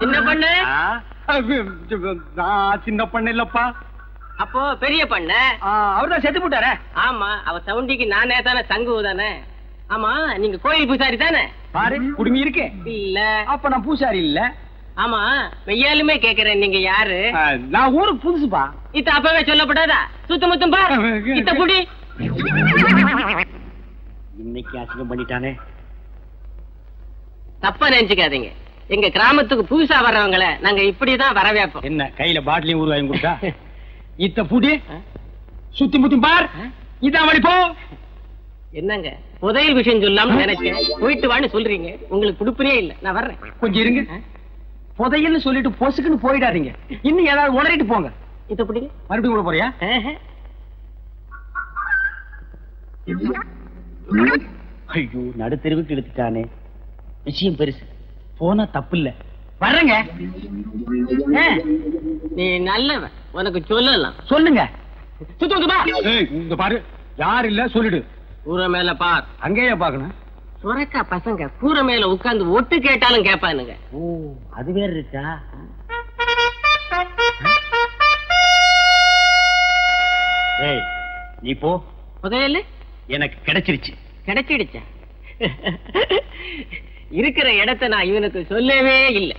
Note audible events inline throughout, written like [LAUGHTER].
சின்ன பொண்ணு? நான் சின்ன பண்ண இல்லப்பா. அப்போ பெரிய பண்ண? அவர்தான் செத்து போட்டாரே. ஆமா அவ சவுண்டிக்கு நானே தானே தங்கு தானே. ஆமா நீங்க கோயில் பூசாரி தானே? பாரு குடுமி இருக்கு. இல்ல. அப்ப நான் பூசாரி இல்ல. ஆமா மெய்யாலுமே கேக்குறேன் நீங்க யாரு? நான் ஊருக்கு புதுசுப்பா. இத்த அப்பவே சொல்லப்படாதா? சுத்த முத்தம் பா இத்த புடி. [LAUGHS] இன்னைக்கு அசிங்கம் பண்ணிட்டானே. தப்பா நினைச்சுக்காதீங்க. எங்க கிராமத்துக்கு புதுசா வர்றவங்கள நாங்க இப்படிதான் வரவேப்போம் என்ன கையில பாட்டிலையும் ஊர் வாங்கி கொடுத்தா? [LAUGHS] இத்த புடி சுத்தி முத்தி பார். இதான் வழி போ. என்னங்க புதையல் விஷயம் சொல்லாம நினைச்சேன் போயிட்டு வான்னு சொல்றீங்க. உங்களுக்கு குடுப்பினே இல்ல. நான் வர்றேன். கொஞ்சம் இருங்க. புதையல்னு சொல்லிட்டு பொசுக்குன்னு போயிடாதீங்க. இன்னும் ஏதாவது உளறிட்டு போங்க. இத புடிங்க. மறுபடியும் கூட போறியா. ஐயோ நடுத்தெருவுக்கு எடுத்துட்டானே விஷயம் பெருசு. போனா தப்பு இல்ல வர்றேங்க ஆ, நீ நல்லவன். உனக்கு சொல்லலாம். சொல்லுங்க. இங்க பாரு. யார் இல்ல சொல்லிடு. கூரை மேல பார். அங்கேயே பாக்கணும்? சுரக்கா பசங்க கூரை மேல உட்கார்ந்து ஒட்டு கேட்டாலும் கேட்பானுங்க. ஓ அது வேற இருக்கா? ஏய் நீ போ. புதையல்? எனக்கு கிடைச்சிருச்சு. கிடைச்சிடுச்சா? இருக்கிற இடத்தை நான் இவனுக்கு சொல்லவே இல்லை.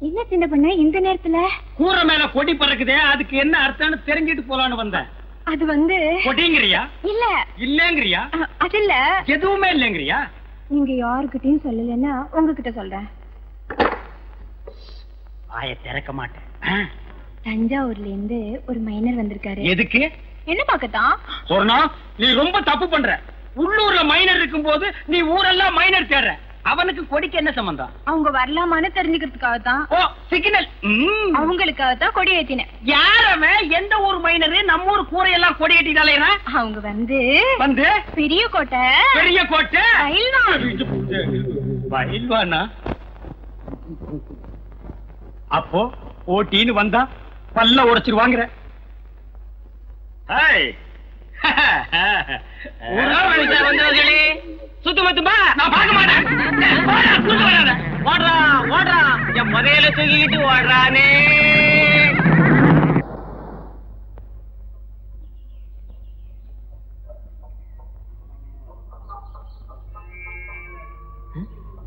என்ன சின்ன பண்ண இந்த நேரத்துல? கூரை மேல கொடி பறக்குதே அதுக்கு என்ன அர்த்தம்னு தெரிஞ்சிட்டு போலான்னு வந்தேன் அது வந்து கொடிங்கிறியா? இல்ல. இல்லங்கிறியா? அது இல்ல. எதுவுமே இல்லங்கிறியா? நீங்க யாருக்கிட்டயும் சொல்லலைன்னா உங்ககிட்ட சொல்றேன். வாய திறக்க மாட்டேன். தஞ்சாவூர்ல இருந்து ஒரு மைனர் வந்திருக்காரு. எதுக்கு? என்ன பாக்கத்தான் சொன்னா நீ ரொம்ப தப்பு பண்ற. உள்ளூர்ல மைனர் இருக்கும்போது நீ ஊரெல்லாம் மைனர் தேடுற. அவனுக்கு கொடிக்கு என்ன சம்பந்தம்? அவங்க வரலாமான்னு தெரிஞ்சுக்கிறதுக்காக தான் ஓ சிக்னல் அவங்களுக்காக தான் கொடி ஏத்தினேன் யாரவன் எந்த ஊர் மைனரு நம்ம ஊர் கூரையெல்லாம் கொடி கட்டிட்டாலே அவங்க வந்து வந்து? பெரிய கோட்டை. பெரிய கோட்டை. பயில்வானா அப்போ ஓட்டின்னு வந்தா பல்ல உடைச்சிருவாங்கிற. ஹாய். வந்தவர்களே நான் பார்க்க மாட்டேன். ஓடுறா ஓடுறா என் புதையல தூக்கிக்கிட்டு ஓடுறானே.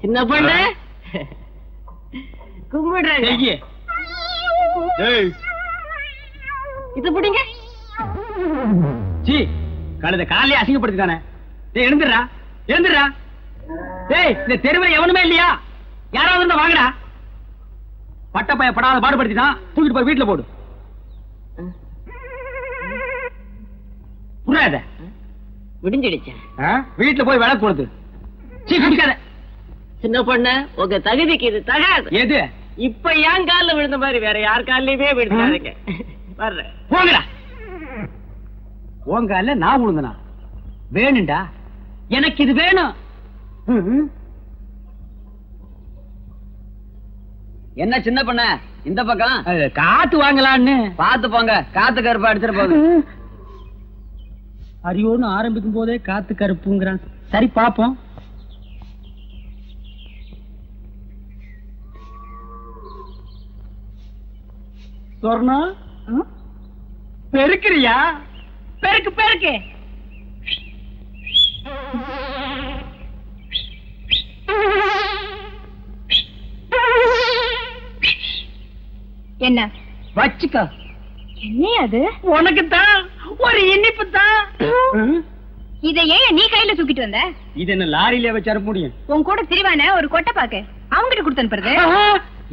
சின்ன பொண்ணு. ஏய், இது பிடிங்க. சீ, கழுத காலையே அசிங்கப்படுத்திட்டானே. டேய் எழுந்துடுறா எழுந்துடுறா டேய் இந்த தெருவில் எவனுமே இல்லையா? யாராவது இருந்தா வாங்கடா. பட்டப்பைய படாத பாடுபடுத்திட்டான் தூக்கிட்டு போய் வீட்டுல போடு. புரியாத? விடிஞ்சிடுச்சேன் வீட்டுல போய் விளக்கு கொடுத்து. சீ குடிக்காத. சின்ன பொண்ணு உங்க தகுதிக்கு இது தகாது. எது? இப்ப என் கால்ல விழுந்த மாதிரி வேற யார் கால்லயுமே விழுந்தாருங்க வர்றேன். போங்கடா. உங்க அல்ல நான் விழுந்தனா வேணும்டா. எனக்கு இது வேணும். என்ன சின்ன பண்ண? இந்த பக்கம்? காத்து வாங்கலான்னு. பாத்து போங்க. காத்து கருப்பா அடிச்சிட்டு போகுது. அரியோன்னு ஆரம்பிக்கும் போதே காத்து கருப்புங்கிறான். சரி பாப்போம் சொர்ணம் பெருக்கிறியா? பெருக்கு பெருக்கு. என்ன? வச்சுக்க. என்னையா அது? உனக்கு தான் ஒரு இனிப்பு தான் இதை ஏன் நீ கையில தூக்கிட்டு வந்த? இது என்ன லாரியில வச்சு அனுப்ப முடியும்? உன் கூட திரிவான ஒரு கொட்டை பாக்கு அவங்கிட்ட கொடுத்து அனுப்புறது.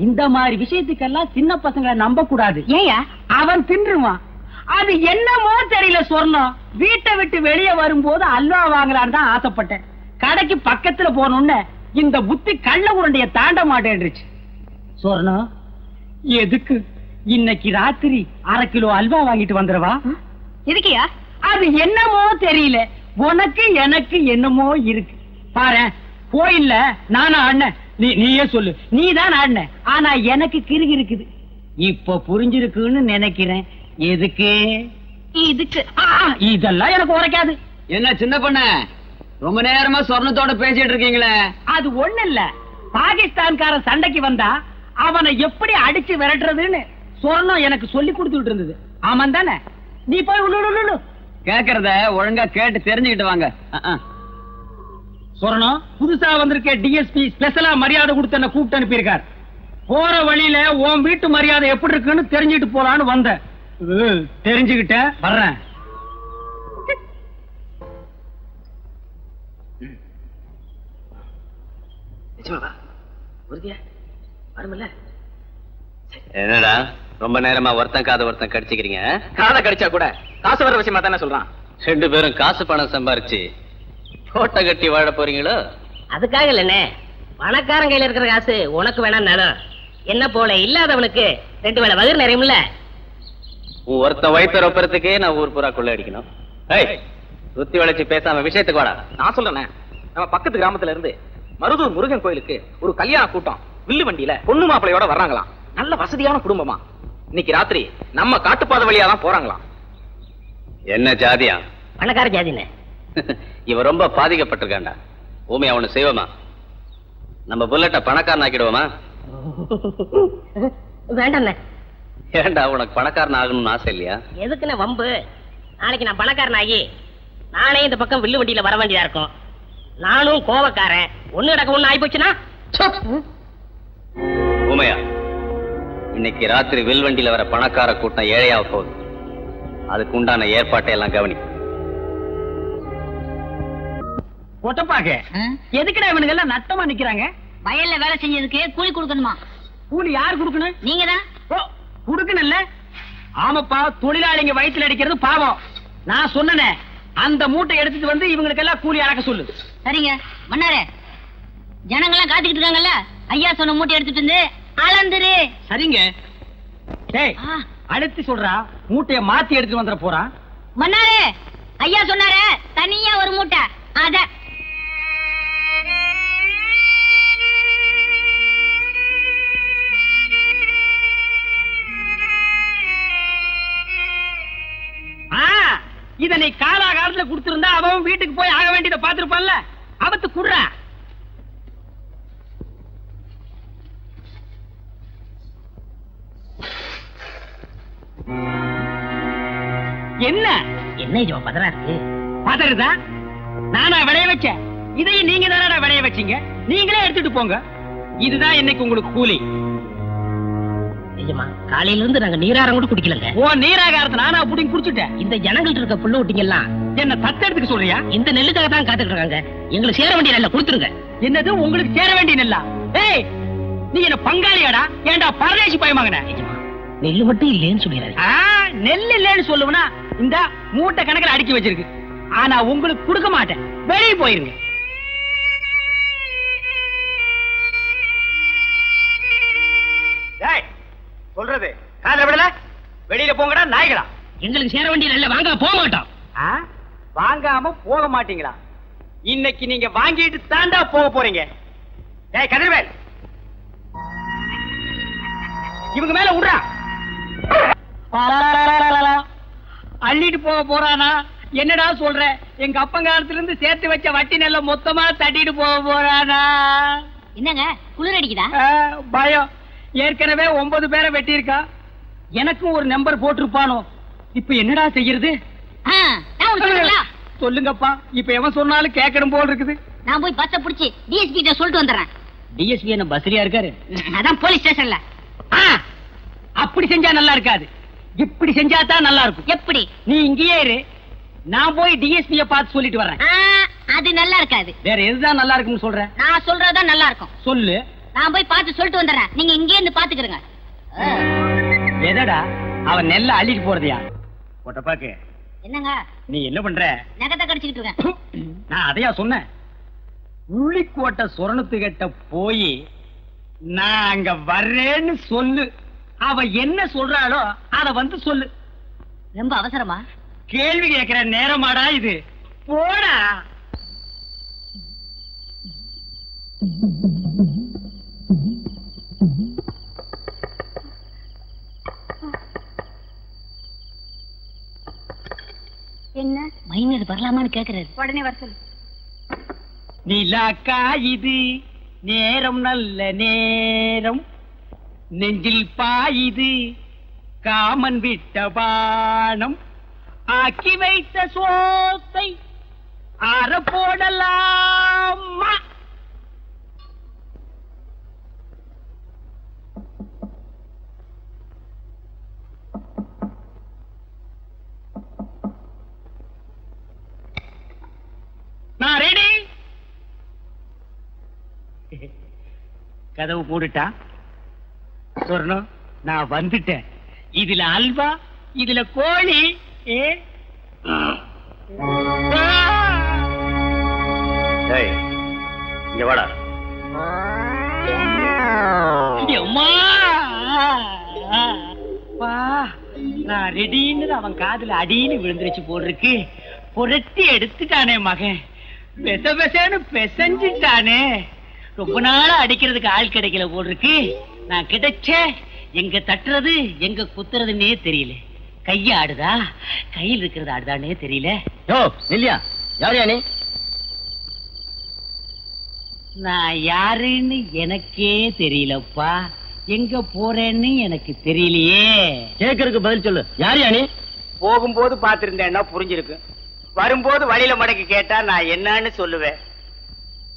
இந்த மாதிரி விஷயத்துக்கெல்லாம் சின்ன பசங்களை நம்ப கூடாது ஏயா அவன் தின்றுவான். அது என்னமோ தெரியல சொர்ணம் வீட்டை விட்டு வெளியே வரும்போது அல்வா வாங்கலான்னு தான் ஆசைப்பட்டேன். கடைக்கு பக்கத்துல போனோன்னு இந்த புத்தி கள்ள உருண்டைய தாண்ட மாட்டேன்றுச்சு. சொர்ணம் எதுக்கு? இன்னைக்கு ராத்திரி அரை கிலோ அல்வா வாங்கிட்டு வந்துடவா? எதுக்கியா அது என்னமோ தெரியல. உனக்கு எனக்கு என்னமோ இருக்கு. பாரு கோயில்ல நானா ஆடினேன். நீ நீயே சொல்லு. நீ தான் ஆடின. ஆனா எனக்கு கிறுகி இருக்குது இப்ப புரிஞ்சிருக்குன்னு நினைக்கிறேன். எதுக்கு? இதுக்கு. ஆ, இதெல்லாம் எனக்கு உரைக்காது. என்ன சின்ன பொண்ண? ரொம்ப நேரமா சொர்ணத்தோட பேசிட்டு இருக்கீங்களே. அது ஒண்ணு இல்ல பாகிஸ்தான்காரன் சண்டைக்கு வந்தா அவனை எப்படி அடிச்சு விரட்டுறதுன்னு சொர்ணம் எனக்கு சொல்லி கொடுத்துட்டு இருந்தது. ஆமாம் தானே? நீ போய் உள்ளு கேக்குறத ஒழுங்கா கேட்டு தெரிஞ்சுக்கிட்டு வாங்க. சொர்ணம் புதுசா வந்திருக்க டிஎஸ்பி ஸ்பெஷலா மரியாதை கொடுத்து என்ன கூப்பிட்டு அனுப்பியிருக்கார். போற வழியில உன் வீட்டு மரியாதை எப்படி இருக்குன்னு தெரிஞ்சுட்டு போலான்னு வந்தேன். உ, தெரிஞ்சுக்கிட்டேன் வர்றேன். என்னடா ரொம்ப நேரமா ஒருத்தன் காது ஒருத்தன் கடிச்சுக்கிறீங்க காதை கடிச்சா கூட காசு வர விஷயமா தானே சொல்றான். ரெண்டு பேரும் காசு பணம் சம்பாரிச்சு கோட்டை கட்டி வாழ போறீங்களோ? அதுக்காக இல்லண்ணே. பணக்காரன் கையில இருக்கிற காசு உனக்கு வேணாம் என்ன போல இல்லாதவனுக்கு ரெண்டு வேளை வயிறு நிறையும்ல. ஒருத்தன் வயிற்று ரொப்பறதுக்கே நான் ஊர் பூரா கொள்ள அடிக்கணும். ஏய் சுத்தி வளைச்சு பேசாம விஷயத்துக்கு வாடா. நான் சொல்றேனே நம்ம பக்கத்து கிராமத்துல இருந்து மருதூர் முருகன் கோயிலுக்கு ஒரு கல்யாண கூட்டம் வில்லு வண்டியில பொண்ணு மாப்பிளையோட வர்றாங்களாம். நல்ல வசதியான குடும்பமா. இன்னைக்கு ராத்திரி நம்ம காட்டுப்பாதை வழியா தான் போறாங்களாம். என்ன ஜாதியா? பணக்கார ஜாதினே [LAUGHS] இவன் ரொம்ப பாதிக்கப்பட்டிருக்கான்டா. ஊமை அவனு செய்வோமா? நம்ம புல்லட்ட பணக்காரன் ஆக்கிடுவோமா [LAUGHS] வேண்டாண்ணே ஏன்டா உனக்கு பணக்காரன் ஆகணும்னு ஆசை இல்லையா? எதுக்குண்ணே வம்பு? நாளைக்கு நான் பணக்காரன் ஆகி நானே இந்த பக்கம் வில்லு வண்டியில வர வேண்டியதா இருக்கும். நானும் கோவக்காரன். ஒண்ணு கிடக்க ஒண்ணு ஆகி போச்சுன்னா ஊமையா இன்னைக்கு ராத்திரி வில்வண்டியில வர பணக்கார கூட்டம் ஏழையாக போகுது. அதுக்கு உண்டான ஏற்பாட்டை எல்லாம் கவனி. ஒட்டப்பாக்க எதுக்குடா இவனுங்க எல்லாம் நட்டமா நிக்கிறாங்க? வயல்ல வேலை செஞ்சதுக்கு கூலி கொடுக்கணுமா? கூலி யார் கொடுக்கணும்? நீங்க தான் ஓ குடுக்கணும்ல? ஆமாப்பா தொழிலாளிங்க வயித்துல அடிக்கிறது பாவம். நான் சொன்னனே அந்த மூட்டை எடுத்துட்டு வந்து இவங்களுக்கு எல்லாம் கூலி அளக்க சொல்லு. சரிங்க. மன்னாரே ஜனங்கெல்லாம் காத்துக்கிட்டு இருக்காங்கல்ல? ஐயா சொன்ன மூட்டை எடுத்துட்டு வந்து அளந்துரு. சரிங்க. டேய். அடுத்து சொல்றா மூட்டைய மாத்தி எடுத்துட்டு வந்துட போறான். மன்னாரே ஐயா சொன்னாரே தனியா ஒரு மூட்டை. கொடுத்திருந்தா அவன் வீட்டுக்கு போய் ஆக வேண்டியதை பாத்துருப்பான்ல அவத்து குடுறா. என்ன? என்ன ஜோ பதறா இருக்கு பதறுதா? நானா விளைய வச்சேன். இதையும் நீங்க தானடா விளைய வச்சீங்க? நீங்களே எடுத்துட்டு போங்க. இதுதான் இன்னைக்கு உங்களுக்கு கூலி. நிஜமா காலையில இருந்து நாங்க நீராரம் கூட குடிக்கலங்க. ஓ நீராகாரத்தை நானா புடிங்க குடிச்சுட்டேன். இந்த ஜனங்கள்ட்ட இருக்க புள்ள விட்டீங்கல்லாம் என்ன தத்தெடுத்துக்க சொல்றியா? இந்த நெல்லுக்காக தான் காத்துட்டு இருக்காங்க. எங்களுக்கு சேர வேண்டிய நெல்லை கொடுத்துருங்க. என்னது? உங்களுக்கு சேர வேண்டிய நெல்லா? ஏய் நீ என்ன பங்காளியாடா? ஏன்டா பரதேசி பயமாங்கன நெல்லு மட்டும் இல்லைன்னு சொல்லிடுறாரு ஆ, நெல் இல்லைன்னு சொல்லுவனா? இந்த மூட்டை கணக்குல அடுக்கி வச்சிருக்கு. ஆனா உங்களுக்கு கொடுக்க மாட்டேன். வெளியே போயிருங்க. சொல்றது காதல விடல? வெளியில போங்கடா நாய்களா? எங்களுக்கு சேர வேண்டிய நெல்லை வாங்க போக மாட்டோம். ஆ? வாங்காம போக மாட்டீங்களா? இன்னைக்கு நீங்க வாங்கிட்டு தாண்டா போக போறீங்க. டேய் கதிர்வேல். இவங்க மேல விடுறா அள்ளிட்டு போக போறானா? என்னடா சொல்ற? எங்க அப்பங்காலத்துல இருந்து சேர்த்து வச்ச வட்டி நெல்ல மொத்தமா தட்டிட்டு போக போறானா? என்னங்க? குளிர் அடிக்குதா? பயம். ஏற்கனவே ஒன்பது பேரை வெட்டியிருக்கா. எனக்கும் ஒரு நம்பர் போட்டிருப்பானோ? இப்ப என்னடா செய்யறது? சொல்லுங்கப்பா. இப்ப எவன் சொன்னாலும் கேட்கணும் போல் இருக்குது. நான் போய் பஸ்ஸ புடிச்சு டிஎஸ்பி கிட்ட சொல்லிட்டு வந்துடுறேன். டிஎஸ்பி என்ன பஸ்ரியா இருக்காரு? அதான் போலீஸ் ஸ்டேஷன்ல. அப்படி செஞ்சா நல்லா இருக்காது. இப்படி செஞ்சா தான் நல்லா இருக்கும். எப்படி? நீ இங்கேயே இரு. நான் போய் டிஎஸ்பிய பார்த்து சொல்லிட்டு வர்றேன். ஆ, அது நல்லா இருக்காது. வேற எதுதான் நல்லா இருக்குன்னு சொல்றேன் நான் சொல்றதுதான் நல்லா இருக்கும். சொல்லு. நான் போய் பார்த்து சொல்லிட்டு வந்துடுறேன். நீங்க இங்கே இருந்து பாத்துக்கிறங்க எதடா? அவன் நெல்ல அள்ளிட்டு போறதையா? ஒட்டப்பாக்கு என்னங்க? நீ என்ன பண்ற? நகத்தை கடிச்சுக்கிட்டு இருக்கேன். நான் அதையா சொன்னேன். உள்ளிக்கோட்டை சுரணத்துக்கிட்ட போய் நான் அங்க வர்றேன்னு சொல்லு. அவ என்ன சொல்றாளோ அத வந்து சொல்லு. ரொம்ப அவசரமா? கேள்வி கேட்கிற நேரமாடா இது. போடா என்ன மைனர் வரலாமான்னு கேக்குறாரு. உடனே வர சொல்லு. நிலாக்கா இது நேரம் நல்ல நேரம். நெஞ்சில் பாயுது காமன் விட்ட பானம் ஆக்கி வைத்த சோத்தை ஆற கதவு போட்டுட்டா? சொர்ணம் நான் வந்துட்டேன். இதுல அல்வா இதுல கோழி. ஏ! இங்க வாடா. நான் ரெடின்னு அவன் காதுல அடின்னு விழுந்துருச்சு போட்டிருக்கு புரட்டி எடுத்துட்டானே மகன். பெச பெசன்னு பெசஞ்சிட்டானே. ரொம்ப நாளா அடிக்கிறதுக்கு ஆள் கிடைக்கல போட்டிருக்கு நான் கிடைச்ச எங்க தட்டுறது எங்க குத்துறதுன்னே தெரியல. கைய ஆடுதா? கையில் இருக்கிறது ஆடுதானே தெரியல. யோ நில்லியா? யார் நீ? நான் யாருன்னு எனக்கே தெரியலப்பா. எங்க போறேன்னு எனக்கு தெரியலையே. கேக்குறதுக்கு பதில் சொல்லு. யார் நீ? போகும்போது பாத்திருந்தேன்னா புரிஞ்சிருக்கு. வரும்போது வழியில மடக்கி கேட்டா நான் என்னன்னு சொல்லுவேன்.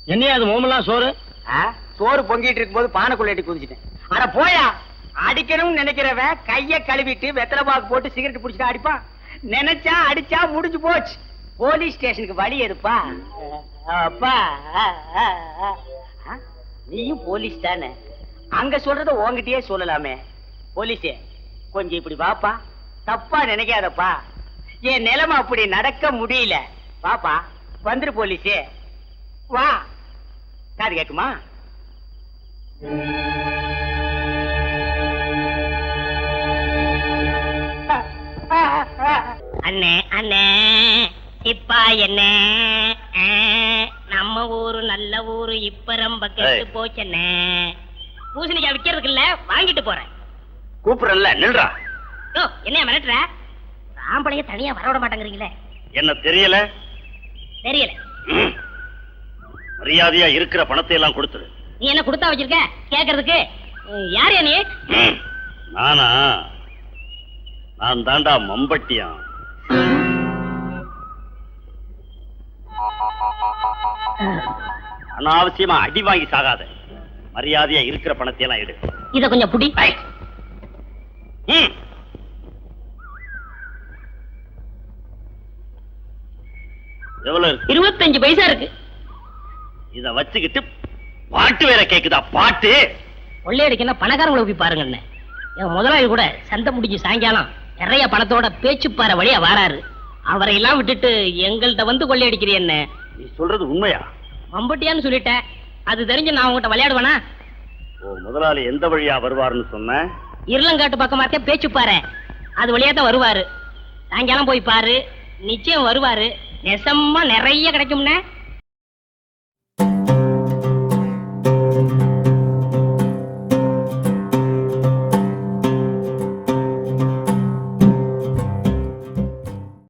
என்னையா அது மோமெல்லாம் சோறு? சோறு பொங்கிட்டு இருக்கும்போது பானைக்குள்ள எட்டி குதிச்சிட்டேன். அட போயா! அடிக்கணும்னு நினைக்கிறவன் கைய கழுவிட்டு வெத்தலை பாக்கு போட்டு சிகரெட் புடிச்சிட்டு அடிப்பான். நினைச்சா அடிச்சா முடிஞ்சு போச்சு. போலீஸ் ஸ்டேஷனுக்கு வழி எதுப்பா அப்பா? நீயும் போலீஸ் தானே? அங்க சொல்றத உன்கிட்டயே சொல்லலாமே. போலீஸே கொஞ்சம் இப்படி வாப்பா. தப்பா நினைக்காதப்பா. என் நிலைமை அப்படி நடக்க முடியல. வாப்பா வந்துரு போலீஸே. வா. காது கேக்குமா அண்ணே அண்ணே இப்பா என்ன? நம்ம ஊரு நல்ல ஊரு இப்ப ரொம்ப கெட்டு. போச்சண்ணே. பூசணிக்காய் விக்கிறதுக்கு இல்ல வாங்கிட்டு போறேன். கூப்பிடல நில்றா. யோ என்ன மிரட்டுற? ஆம்பளைய தனியா வரவிட மாட்டேங்கிறீங்களே. என்ன தெரியல? தெரியல. மரியாதையா இருக்கிற பணத்தை எல்லாம் கொடுத்துரு. நீ என்ன கொடுத்தா வச்சிருக்க? கேக்குறதுக்கு. யார் நீ? நானா? நான் தாண்டா மம்பட்டியான் அனாவசியமா அடி வாங்கி சாகாத. மரியாதையா இருக்கிற பணத்தை எல்லாம் எடு. இத கொஞ்சம் புடி. எவ்வளவு இருபத்தஞ்சு பைசா இருக்கு. இத வச்சுக்கிட்டு பாட்டு வேற கேக்குதா? பாட்டு? கொள்ளையடிக்கு என்ன பணக்காரங்களை போய் பாருங்க அண்ணே. என் முதலாளி கூட சந்தை முடிஞ்சு சாயங்காலம் நிறைய பணத்தோட பேச்சுப்பாறை வழியா வாராரு. அவரை எல்லாம் விட்டுட்டு எங்கள்கிட்ட வந்து கொள்ளையடிக்கிறீ என்ன நீ சொல்றது உண்மையா? மம்பட்டியான்னு சொல்லிட்டேன். அது தெரிஞ்சு நான் உங்ககிட்ட விளையாடுவேனா? ஓ முதலாளி எந்த வழியா வருவாருன்னு சொன்ன? இருளங்காட்டு பக்கமாத்தே பேச்சுப்பாறை அது வழியா தான் வருவாரு. சாயங்காலம் போய் பாரு. நிச்சயம் வருவாரு. நெசமா நிறைய கிடைக்கும்னே